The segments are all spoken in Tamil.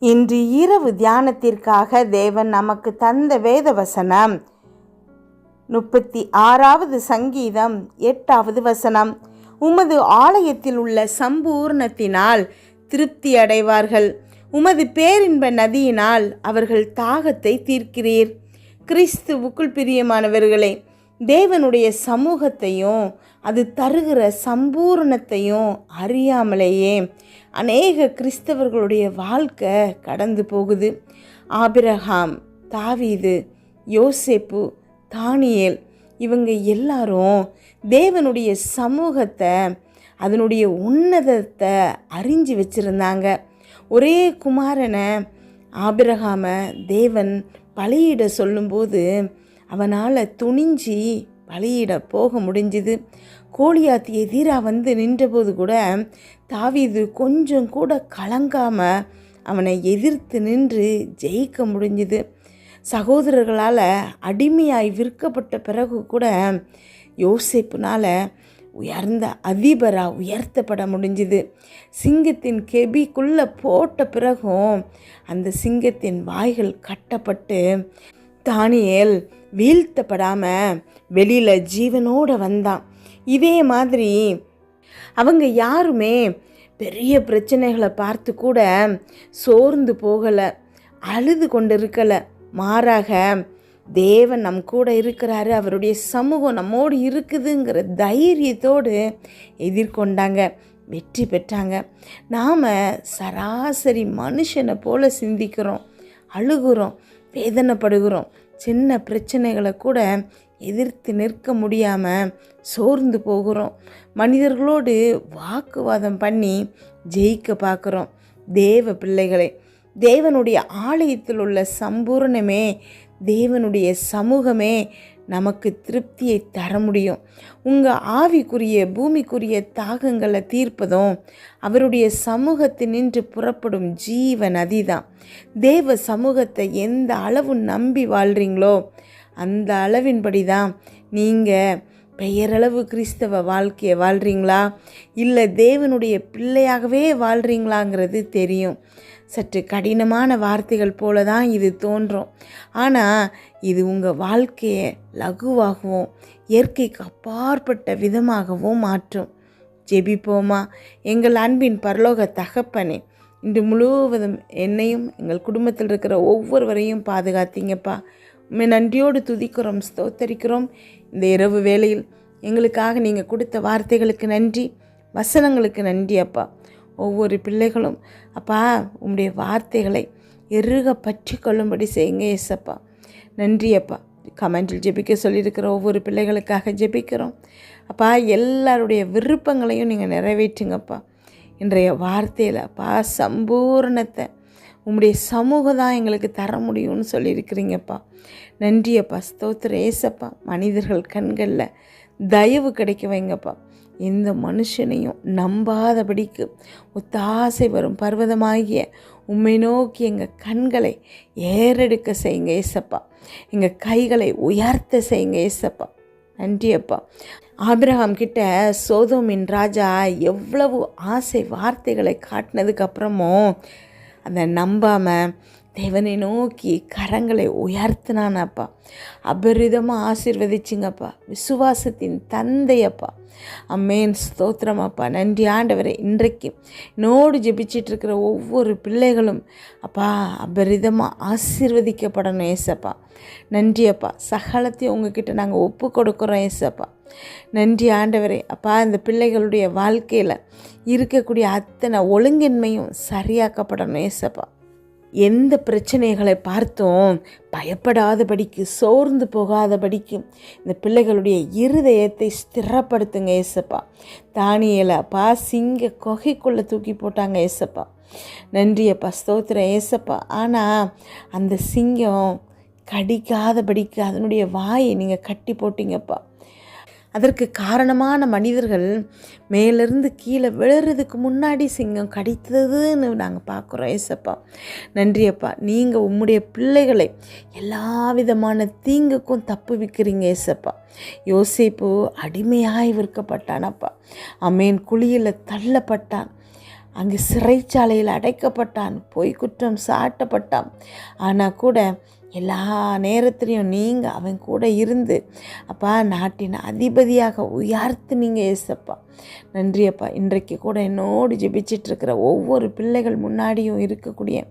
இன்று இரவு தியானத்திற்காக தேவன் நமக்கு தந்த வேத வசனம் முப்பத்தி ஆறாவது சங்கீதம் எட்டாவது வசனம். உமது ஆலயத்தில் உள்ள சம்பூர்ணத்தினால் திருப்தி அடைவார்கள். உமது பேரின்ப நதியினால் அவர்கள் தாகத்தை தீர்க்கிறீர். கிறிஸ்துவுக்குள் பிரியமானவர்களே தேவனுடைய சமூகத்தையும் அது தருகிற சம்பூரணத்தையும் அறியாமலேயே அநேக கிறிஸ்தவர்களுடைய வாழ்க்கை கடந்து போகுது. ஆபிரகாம் தாவீது யோசேப்பு தானியல் இவங்க எல்லாரும் தேவனுடைய சமூகத்தை அதனுடைய உன்னதத்தை அறிஞ்சு வச்சுருந்தாங்க. ஒரே குமாரனை ஆபிரகாம தேவன் பலியிட சொல்லும்போது அவனால் துணிஞ்சி பலியிட போக முடிஞ்சுது. கோழியாத்து எதிராக வந்து நின்றபோது கூட தாவிது கொஞ்சம் கூட கலங்காமல் அவனை எதிர்த்து நின்று ஜெயிக்க முடிஞ்சுது. சகோதரர்களால் அடிமையாய் விற்கப்பட்ட பிறகு கூட யோசிப்புனால் உயர்ந்த அதிபராக உயர்த்தப்பட முடிஞ்சுது. சிங்கத்தின் கெபிக்குள்ளே போட்ட பிறகும் அந்த சிங்கத்தின் வாய்கள் கட்டப்பட்டு தானியல் வீழ்த்தப்படாமல் வெளியில் ஜீவனோடு வந்தான். இதே மாதிரி அவங்க யாருமே பெரிய பிரச்சனைகளை பார்த்து கூட சோர்ந்து போகலை அழுது கொண்டு இருக்கலை மாறாக தேவன் நம் கூட இருக்கிறாரு அவருடைய சமூகம் நம்மோடு இருக்குதுங்கிற தைரியத்தோடு எதிர்கொண்டாங்க வெற்றி பெற்றாங்க. நாம் சராசரி மனுஷனை போல சிந்திக்கிறோம் அழுகுறோம். வேதனைப்படுகிறோம். சின்ன பிரச்சனைகளை கூட எதிர்த்து நிற்க முடியாமல் சோர்ந்து போகிறோம். மனிதர்களோடு வாக்குவாதம் பண்ணி ஜெயிக்க பார்க்குறோம். தேவ பிள்ளைகளை தேவனுடைய ஆலயத்தில் உள்ள சம்பூர்ணமே தேவனுடைய சமூகமே நமக்கு திருப்தியை தர முடியும். உங்கள் ஆவிக்குரிய பூமிக்குரிய தாகங்களை தீர்ப்பதும் அவருடைய சமூகத்தினின்று புறப்படும் ஜீவ நதி தான் தேவ சமூகத்தை எந்த அளவு நம்பி வாழ்கிறீங்களோ அந்த அளவின்படி தான் நீங்கள் பெயரளவு கிறிஸ்தவ வாழ்க்கையை வாழ்கிறீங்களா இல்லை தேவனுடைய பிள்ளையாகவே வாழ்கிறீங்களாங்கிறது தெரியும். சற்று கடினமான வார்த்தைகள் போல தான் இது தோன்றும். ஆனால் இது உங்கள் வாழ்க்கையை லகுவாகவும் இயற்கைக்கு அப்பாற்பட்ட விதமாகவும் மாற்றும். ஜெபிப்போமா? எங்கள் அன்பின் பரலோக தகப்பனே இன்று முழுவதும் என்னையும் எங்கள் குடும்பத்தில் இருக்கிற ஒவ்வொருவரையும் பாதுகாத்தீங்கப்பா. உண்மை நன்றியோடு துதிக்கிறோம் ஸ்தோத்தரிக்கிறோம். இந்த இரவு வேளையில் எங்களுக்காக நீங்கள் கொடுத்த வார்த்தைகளுக்கு நன்றி வசனங்களுக்கு நன்றி அப்பா ஒவ்வொரு பிள்ளைகளும் அப்பா உம்முடைய வார்த்தைகளை எருக பற்றி கொள்ளும்படி செய்யுங்க ஏசப்பா. நன்றி அப்பா. கமெண்டில் ஜெபிக்க சொல்லியிருக்கிற ஒவ்வொரு பிள்ளைகளுக்காக ஜெபிக்கிறோம். அப்பா எல்லாருடைய விருப்பங்களையும் நீங்கள் நிறைவேற்றுங்கப்பா. இன்றைய வார்த்தையில் அப்பா சம்பூர்ணத்தை உம்முடைய சமூகம் தான் எங்களுக்கு தர முடியும்னு சொல்லியிருக்கிறீங்கப்பா. நன்றியப்பா ஸ்தோத்திர ஏசப்பா. மனிதர்கள் கண்களில் தயவு கிடைக்க வைங்கப்பா. எந்த மனுஷனையும் நம்பாதபடிக்கு ஒத்தாசை வரும் பர்வதமாகிய உம்மை நோக்கி எங்கள் கண்களை ஏறெடுக்க செய்யுங்க ஏசப்பா. எங்கள் கைகளை உயர்த்த செய்யுங்க ஏசப்பா. நன்றி அப்பா. ஆபிரகாம் கிட்ட சோதோமின் ராஜா எவ்வளவு ஆசை வார்த்தைகளை காட்டினதுக்கு அப்புறமும் அதை நம்பாமல் தேவனை நோக்கி கரங்களை உயர்த்தினானப்பா. அபரிதமாக ஆசீர்வதிச்சிங்கப்பா. விசுவாசத்தின் தந்தையப்பா. அம்மேன் ஸ்தோத்திரமாப்பா. நன்றி ஆண்டவரை. இன்றைக்கு நோடு ஜெபிச்சிட்டு இருக்கிற ஒவ்வொரு பிள்ளைகளும் அப்பா அபரிதமாக ஆசீர்வதிக்கப்படணும் ஏசப்பா. நன்றி அப்பா. சகலத்தையும் உங்ககிட்ட நாங்கள் ஒப்பு கொடுக்குறோம் ஏசப்பா. நன்றி ஆண்டவரே. அப்பா இந்த பிள்ளைகளுடைய வாழ்க்கையில் இருக்கக்கூடிய அத்தனை ஒழுங்கின்மையும் சரியாக்கப்படணும் ஏசப்பா. எந்த பிரச்சனைகளை பார்த்தும் பயப்படாதபடிக்கு சோர்ந்து போகாதபடிக்கு இந்த பிள்ளைகளுடைய இருதயத்தை ஸ்திரப்படுத்துங்க ஏசப்பா. தானியலப்பா சிங்க கொகைக்குள்ளே தூக்கி போட்டாங்க ஏசப்பா. நன்றியப்பா ஸ்தோத்திரம் ஏசப்பா. ஆனால் அந்த சிங்கம் கடிக்காதபடிக்கு அதனுடைய வாயை நீங்கள் கட்டி போட்டிங்கப்பா. அதற்கு காரணமான மனிதர்கள் மேலேருந்து கீழே விழுறதுக்கு முன்னாடி சிங்கம் கடித்ததுன்னு நாங்கள் பார்க்குறோம் ஏசப்பா. நன்றியப்பா நீங்கள் உம்முடைய பிள்ளைகளை எல்லா விதமான தீங்குக்கும் தப்பு விற்கிறீங்க ஏசப்பா. யோசிப்பு அடிமையாய் விற்கப்பட்டானப்பா அமேன். குழியில் தள்ளப்பட்டான். அங்கு சிறைச்சாலையில் அடைக்கப்பட்டான். பொய் குற்றம் சாட்டப்பட்டான். ஆனால் கூட எல்லா நேரத்துலையும் நீங்கள் அவன் கூட இருந்து அப்பா நாட்டின் அதிபதியாக உயர்த்து நீங்கள் ஏசப்பா நன்றி அப்பா. இன்றைக்கு கூட என்னோடு ஜெபிச்சிட்ருக்கிற ஒவ்வொரு பிள்ளைகள் முன்னாடியும் இருக்கக்கூடிய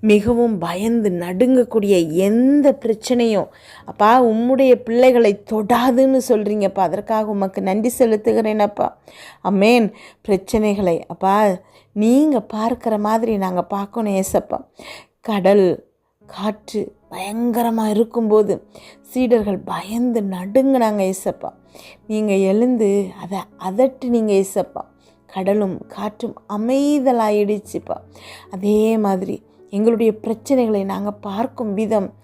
மிகவும் பயந்து நடுங்கக்கூடிய எந்த பிரச்சனையும் அப்பா உம்முடைய பிள்ளைகளை தொடாதுன்னு சொல்கிறீங்கப்பா அதற்காக உமக்கு நன்றி செலுத்துகிறேனப்பா அம்மேன் பிரச்சனைகளை அப்பா நீங்கள் பார்க்குற மாதிரி நாங்கள் பார்க்கணும் ஏசப்பா கடல் காற்று பயங்கரமாக இருக்கும்போது சீடர்கள் பயந்து நடுங்கினாங்க ஏசப்பா. நீங்கள் எழுந்து அதை அதட்டு நீங்கள் ஏசப்பா. கடலும் காற்றும் அமைதலாயிடுச்சுப்பா. அதே மாதிரி எங்களுடைய பிரச்சனைகளை நாங்கள் பார்க்கும் விதம்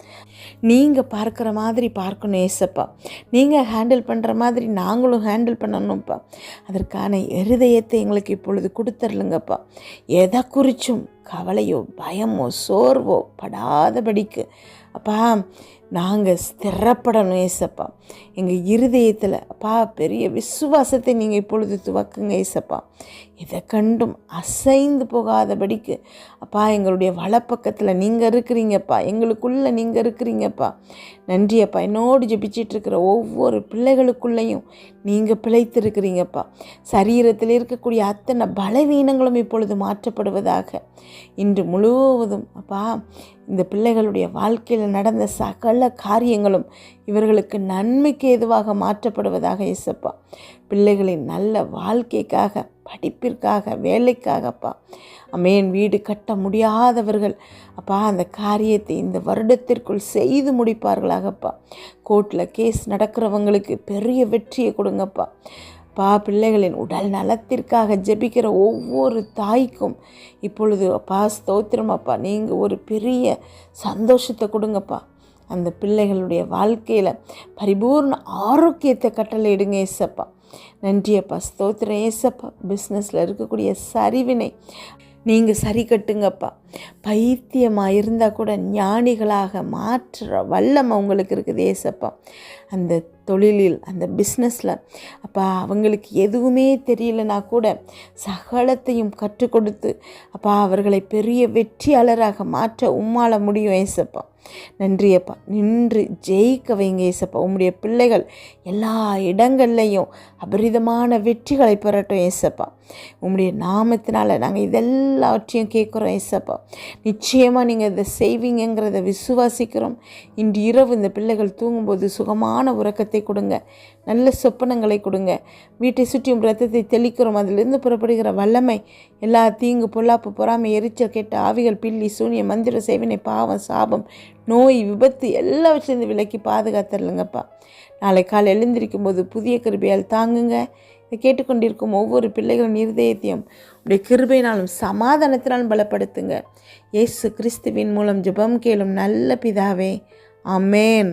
நீங்கள் பார்க்குற மாதிரி பார்க்கணும் ஏசப்பா. நீங்கள் ஹேண்டில் பண்ணுற மாதிரி நாங்களும் ஹேண்டில் பண்ணணும்ப்பா. அதற்கான இருதயத்தை எங்களுக்கு இப்பொழுது கொடுத்துர்லுங்கப்பா எதை குறிச்சும் கவலையோ பயமோ சோர்வோ படாதபடிக்கு. அப்பா நாங்கள் ஸ்திரப்படணும் ஏசப்பா. எங்கள் இருதயத்தில் அப்பா பெரிய விசுவாசத்தை நீங்கள் இப்பொழுது துவக்குங்க ஏசப்பா. இதை கண்டும் அசைந்து போகாதபடிக்கு. அப்பா எங்களுடைய வலப்பக்கத்தில் நீங்கள் இருக்கிறீங்கப்பா. எங்களுக்குள்ளே நீங்கள் இருக்கிறீங்கப்பா. நன்றியப்பா என்னோடு ஜெபிச்சிட்டு இருக்கிற ஒவ்வொரு பிள்ளைகளுக்குள்ளேயும் நீங்கள் பிழைத்திருக்கிறீங்கப்பா. சரீரத்தில் இருக்கக்கூடிய அத்தனை பலவீனங்களும் இப்பொழுது மாற்றப்படுவதாக. இன்று முழுவதும் அப்பா இந்த பிள்ளைகளுடைய வாழ்க்கையில் நடந்த சகல காரியங்களும் இவர்களுக்கு நன்மைக்கு எதுவாக மாற்றப்படுவதாக இசப்பா பிள்ளைகளின் நல்ல வாழ்க்கைக்காக படிப்பிற்காக வேலைக்காகப்பா அமேன். வீடு கட்ட முடியாதவர்கள் அப்பா அந்த காரியத்தை இந்த வருடத்திற்குள் செய்து முடிப்பார்களாகப்பா கோர்ட்டில் கேஸ் நடக்கிறவங்களுக்கு பெரிய வெற்றியை கொடுங்கப்பா அப்பா பிள்ளைகளின் உடல் நலத்திற்காக ஜெபிக்கிற ஒவ்வொரு தாய்க்கும் இப்பொழுது அப்பா ஸ்தோத்திரம் அப்பா. நீங்கள் ஒரு பெரிய சந்தோஷத்தை கொடுங்கப்பா. அந்த பிள்ளைகளுடைய வாழ்க்கையில் பரிபூர்ண ஆரோக்கியத்தை கட்டளையிடுங்க ஏசப்பா. நன்றி அப்பா ஸ்தோத்திரம் ஏசப்பா. பிஸ்னஸில் இருக்கக்கூடிய சரிவினை நீங்கள் சரி கட்டுங்கப்பா. பைத்தியமாக இருந்தால் கூட ஞானிகளாக மாற்றுற வல்லம் அவங்களுக்கு இருக்குது ஏசப்பா. அந்த தொழிலில் அந்த பிஸ்னஸில் அப்பா அவங்களுக்கு எதுவுமே தெரியலனா கூட சகலத்தையும் கற்றுக் கொடுத்து அப்பா அவர்களை பெரிய வெற்றியாளராக மாற்ற உம்மால முடியும் ஏசப்பா. நன்றி அப்பா. நின்று ஜெயிக்க வைங்க ஏசப்பா. உம்முடைய பிள்ளைகள் எல்லா இடங்கள்லையும் அபரிதமான வெற்றிகளை பெறட்டும் ஏசப்பா. உம்முடைய நாமத்தினால நாங்கள் இதெல்லாவற்றையும் கேட்குறோம் ஏசப்பா. நிச்சயமாக நீங்கள் இதை செய்வீங்கிறத விசுவாசிக்கிறோம். இன்று இரவு இந்த பிள்ளைகள் தூங்கும்போது சுகமான உறக்கத்தை கொடுங்க. நல்ல சொப்பனங்களை கொடுங்க. வீட்டை சுற்றியும் ரத்தத்தை தெளிக்கிறோம். அதிலிருந்து புறப்படுகிற வல்லமை எல்லா தீங்கு பொல்லாப்பு பொறாமை எரிச்சல் கெட்ட ஆவிகள் பில்லி சூனிய மந்திர சேவினை பாவம் சாபம் நோய் விபத்து எல்லாவற்றிலிருந்து விலக்கி பாதுகாத்துருலங்கப்பா நாளை காலை எழுந்திருக்கும் போது புதிய கிருபையால் தாங்குங்க. இதை கேட்டுக்கொண்டிருக்கும் ஒவ்வொரு பிள்ளைகளின் இருதயத்தையும் உடைய கிருபையினாலும் சமாதானத்தினாலும் பலப்படுத்துங்க. இயேசு கிறிஸ்துவின் மூலம் ஜெபம் கேளும் நல்ல பிதாவே. அமேன்